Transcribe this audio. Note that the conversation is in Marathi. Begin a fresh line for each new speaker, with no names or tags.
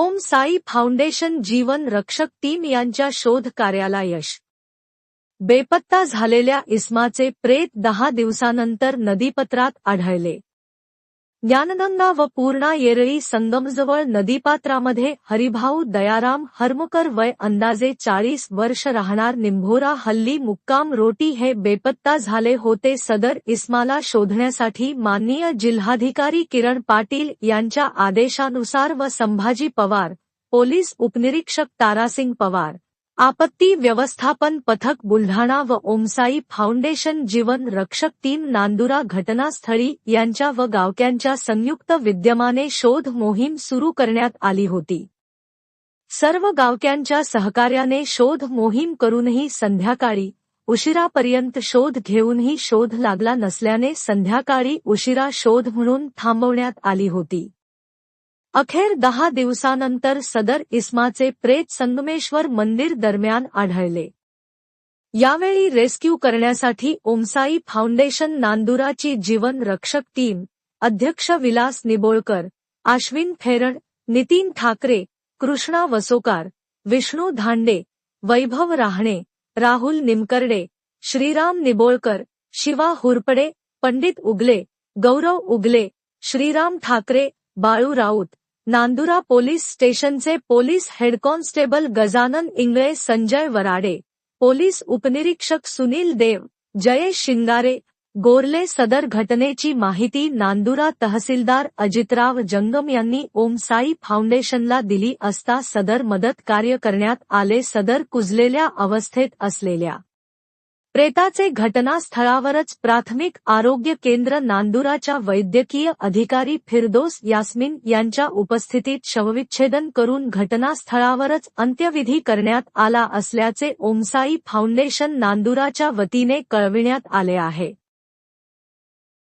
ओम साई फाउंडेशन जीवन रक्षक टीम यांच्या शोध कार्याला यश बेपत्ता झालेल्या इस्माचे प्रेत दहा दिवसानंतर नदीपत्रात आढळले. ज्ञानगंगा व पूर्णा येरळी संगमजवळ नदीपात्रामध्ये हरिभाऊ दयाराम हरमुकर वय अंदाजे चाळीस वर्ष राहणार निंभोरा हल्ली मुक्काम रोटी हे बेपत्ता झाले होते सदर इस्माला शोधण्यासाठी माननीय जिल्हाधिकारी किरण पाटील यांच्या आदेशानुसार व संभाजी पवार, पोलीस उपनिरीक्षक तारासिंग पवार आपत्ती व्यवस्थापन पथक बुलढाणा व ओमसाई फाउंडेशन जीवन रक्षक टीम नांदुरा घटनास्थळी यांच्या व गावक्यांच्या संयुक्त विद्यमाने शोध मोहीम सुरू करण्यात आली होती. सर्व गावक्यांच्या सहकार्याने शोध मोहीम करूनही संध्याकाळी उशिरापर्यंत शोध घेऊनही शोध लागला नसल्याने संध्याकाळी उशिरा शोध म्हणून थांबवण्यात आली होती. अखेर दहा दिवसानंतर सदर इस्माचे प्रेत संगमेश्वर मंदिर दरम्यान आढळले. यावेळी रेस्क्यू करण्यासाठी ओमसाई फाउंडेशन नांदुराची जीवन रक्षक टीम अध्यक्ष विलास निबोळकर आश्विन फेरण नितीन ठाकरे कृष्णा वसोकार विष्णू धांडे वैभव राहणे राहुल निमकर्डे श्रीराम निबोळकर शिवा हुरपडे पंडित उगले गौरव उगले श्रीराम ठाकरे बाळू राऊत नांदुरा पोलीस स्टेशनचे police head constable Gajanan Ingale Sanjay Varade police उपनिरीक्षक सुनील देव जयेश शिंगारे गोरले सदर घटनेची माहिती नांदुरा तहसीलदार अजितराव जंगम यांनी ओमसाई फाउंडेशनला दिली असता सदर मदत कार्य करण्यात आले सदर कुजलेल्या अवस्थेत असलेल्या प्रेताचे घटनास्थळावरच प्राथमिक आरोग्य केंद्र नांदुराच्या वैद्यकीय अधिकारी फिरदोस यास्मिन यांच्या उपस्थितीत शवविच्छेदन करून घटनास्थळावरच अंत्यविधी करण्यात आला असल्याचे ओमसाई फाउंडेशन नांदुराच्या वतीने कळविण्यात आले आहे.